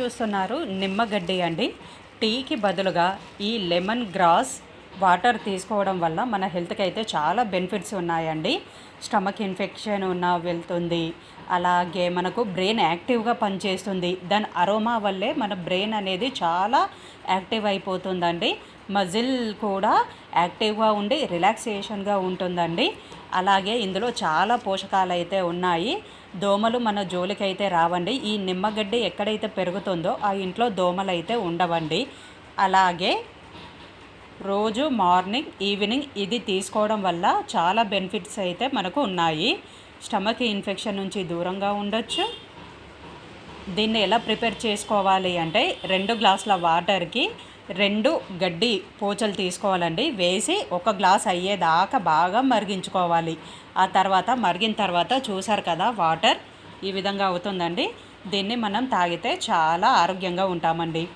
చూస్తున్నారు. నిమ్మగడ్డి అండి. టీకి బదులుగా ఈ లెమన్ గ్రాస్ వాటర్ తీసుకోవడం వల్ల మన హెల్త్కి అయితే చాలా బెనిఫిట్స్ ఉన్నాయండి. స్టమక్ ఇన్ఫెక్షన్ ఉన్న వెళ్తుంది. అలాగే మనకు బ్రెయిన్ యాక్టివ్గా పనిచేస్తుంది. దాని అరోమా వల్లే మన బ్రెయిన్ అనేది చాలా యాక్టివ్ అయిపోతుందండి. మజిల్ కూడా యాక్టివ్గా ఉండి రిలాక్సేషన్గా ఉంటుందండి. అలాగే ఇందులో చాలా పోషకాలు అయితే ఉన్నాయి. దోమలు మన జోలికైతే రావండి. ఈ నిమ్మగడ్డి ఎక్కడైతే పెరుగుతుందో ఆ ఇంట్లో దోమలు అయితే ఉండవండి. అలాగే రోజు మార్నింగ్ ఈవినింగ్ ఇది తీసుకోవడం వల్ల చాలా బెనిఫిట్స్ అయితే మనకు ఉన్నాయి. స్టమక్ ఇన్ఫెక్షన్ నుంచి దూరంగా ఉండొచ్చు. దీన్ని ఎలా ప్రిపేర్ చేసుకోవాలి అంటే రెండు గ్లాసుల వాటర్కి రెండు గడ్డి పోచలు తీసుకోవాలండి. వేసి ఒక గ్లాస్ అయ్యేదాకా బాగా మరిగించుకోవాలి. ఆ తర్వాత మరిగిన తర్వాత చూసారు కదా వాటర్ ఈ విధంగా అవుతుందండి. దీన్ని మనం తాగితే చాలా ఆరోగ్యంగా ఉంటామండి.